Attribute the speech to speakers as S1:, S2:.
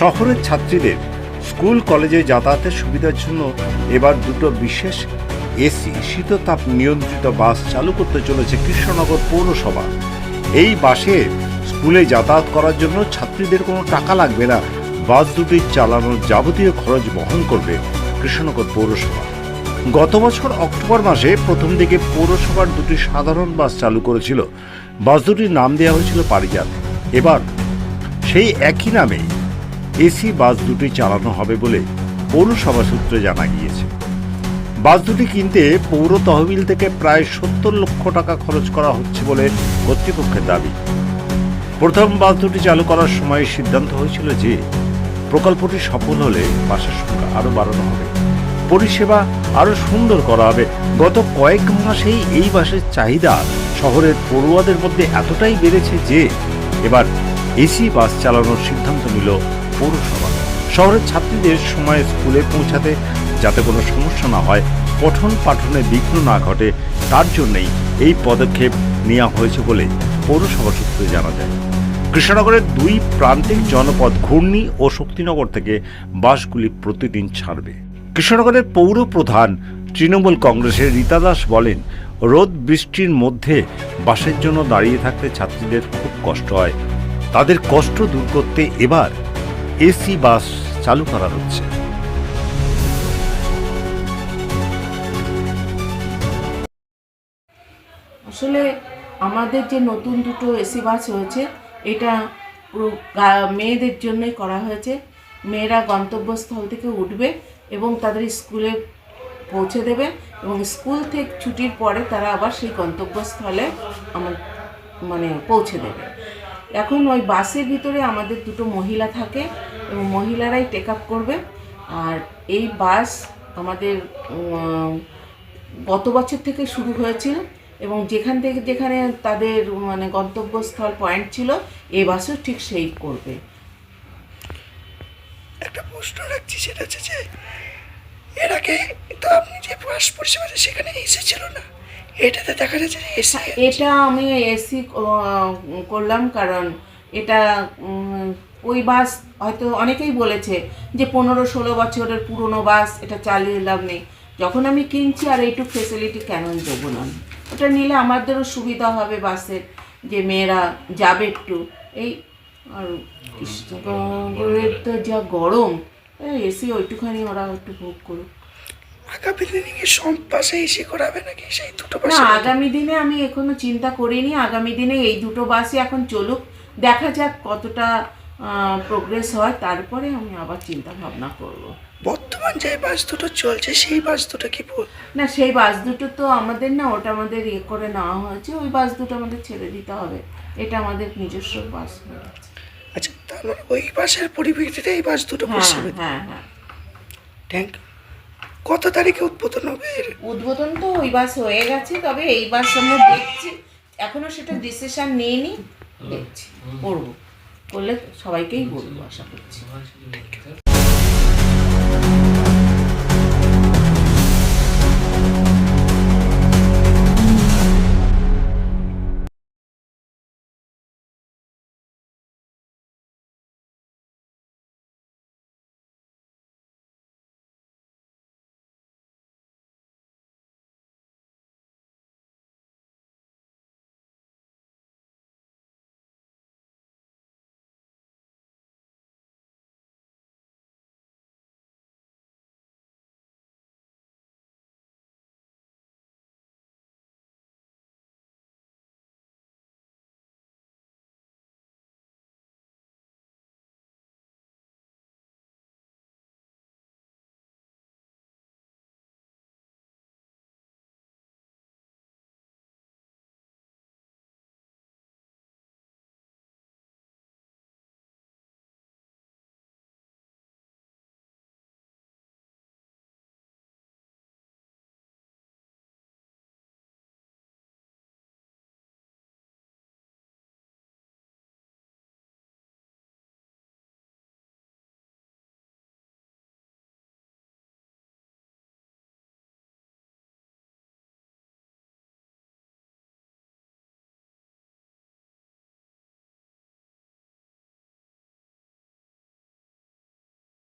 S1: শহরের ছাত্রীদের স্কুল, কলেজে যাতায়াতের সুবিধার জন্য এবার দুটো বিশেষ এসি, শীততাপ নিয়ন্ত্রিত বাস চালু করতে চলেছে কৃষ্ণনগর পৌরসভা। এই বাসে স্কুলে যাতায়াত করার জন্য ছাত্রীদের কোনো টাকা লাগবে না। বাস দুটি চালানোর যাবতীয় খরচ বহন করবে কৃষ্ণনগর পৌরসভা। গত বছর অক্টোবর মাসে প্রথম দিকে পৌরসভার দুটি সাধারণ বাস চালু করেছিল। বাস দুটির নাম দেওয়া হয়েছিল পারিজাত। এবার সেই একই নামে এসি বাস দুটি চালানো হবে বলে পৌরসভা সূত্রে জানা গিয়েছে। বাস দুটি কিনতে পৌর তহবিল থেকে প্রায় সত্তর লক্ষ টাকা খরচ করা হচ্ছে বলে কর্তৃপক্ষের দাবি। প্রথম বাস দুটি চালু করার সময় সিদ্ধান্ত হয়েছিল যে প্রকল্পটি সফল হলে বাসের সংখ্যা আরও বাড়ানো হবে। পরিষেবা আরও সুন্দর করা হবে। গত কয়েক মাসেই এই বাসের চাহিদা শহরের পড়ুয়াদের মধ্যে এতটাই বেড়েছে যে এবার এসি বাস চালানোর সিদ্ধান্ত নিল পৌরসভা। শহরের ছাত্রীদের সময় স্কুলে পৌঁছাতে যাতে কোনো সমস্যা না হয় পঠন পাঠনে বিঘ্ন না ঘটে, তার জন্যই এই পদক্ষেপ নেওয়া হয়েছে বলে পৌরসভা সূত্রে জানা যায়। কৃষ্ণনগরের দুই প্রান্তিক জনপদ ঘূর্ণি ও শক্তিনগর থেকে বাসগুলি প্রতিদিন ছাড়বে। কৃষ্ণনগরের পৌর প্রধান তৃণমূল কংগ্রেসের রীতা দাস বলেন, রোদ বৃষ্টির মধ্যে বাসের জন্য দাঁড়িয়ে থাকতে ছাত্রীদের খুব কষ্ট হয়। তাদের কষ্ট দূর করতে এবার এসি বাস চালু করা হচ্ছে
S2: আসলে আমাদের যে নতুন দুটো এসি বাস হয়েছে, এটা মেয়েদের জন্যই করা হয়েছে। মেয়েরা গন্তব্যস্থল থেকে উঠবে এবং তাদের স্কুলে পৌঁছে দেবে এবং স্কুল থেকে ছুটির পরে তারা আবার সেই গন্তব্যস্থলে আমার মানে পৌঁছে দেবে। এখন ওই বাসের ভিতরে আমাদের দুটো মহিলা থাকে এবং মহিলারাই টেক আপ করবে। আর এই বাস আমাদের গত বছর থেকে শুরু হয়েছিল এবং যেখান থেকে যেখানে তাদের মানে গন্তব্যস্থল পয়েন্ট ছিল, এই বাসও ঠিক সেই করবে।
S3: একটা প্রশ্ন রাখছি, সেটা হচ্ছে যে এর আগে তো আপনি যে বাস পরিষেবাটা সেখানে এসেছিল না এটাতে দেখা যাচ্ছে যে
S2: এটা আমি এসি করলাম কারণ এটা ওই বাস হয়তো অনেকেই বলেছে যে পনেরো ষোলো বছরের পুরনো বাস এটা চালিয়ে লাভ নেই। যখন আমি কিনছি আর এইটুক ফেসিলিটি কেন দেবো না? আমি? ওটা নিলে আমাদেরও সুবিধা হবে বাসের যে মেয়েরা যাবে একটু। এই আর কৃষ্ণনগরের তো যা গরম। এসি ওইটুখানি ওরা একটু ভোগ করুক।
S3: আগামী দিনে কি সব বাসে এসে করাবে নাকি? সেই দুটো
S2: না আগামী দিনে আমি এখনও চিন্তা করিনি। আগামী দিনে এই দুটো বাসই এখন চলুক। দেখা যাক কতটা প্রোগ্রেস হয়। তারপরে আমি আবার চিন্তা ভাবনা করব।
S3: বর্তমান যে বাস দুটো চলছে সেই বাস দুটো কি
S2: না সেই বাস দুটো তো আমাদের না ওটা আমাদের ইয়ে করে নেওয়া হয়েছে। ওই বাস দুটো আমাদের ছেড়ে দিতে হবে। এটা আমাদের নিজস্ব বাস
S3: আচ্ছা তার মানে ওই বাসের পরিপ্রেক্ষিতে এই বাস দুটো
S2: হ্যাঁ হ্যাঁ হ্যাঁ।
S3: থ্যাংক কত তারিখে উদ্বোধন হবে?
S2: উদ্বোধন তো ওই বাস হয়ে গেছে তবে এই বাস আমরা দেখছি। এখনও সেটা ডিসিশন নিইনি দেখছি। করব। করলে সবাইকেই বলব আশা করছি।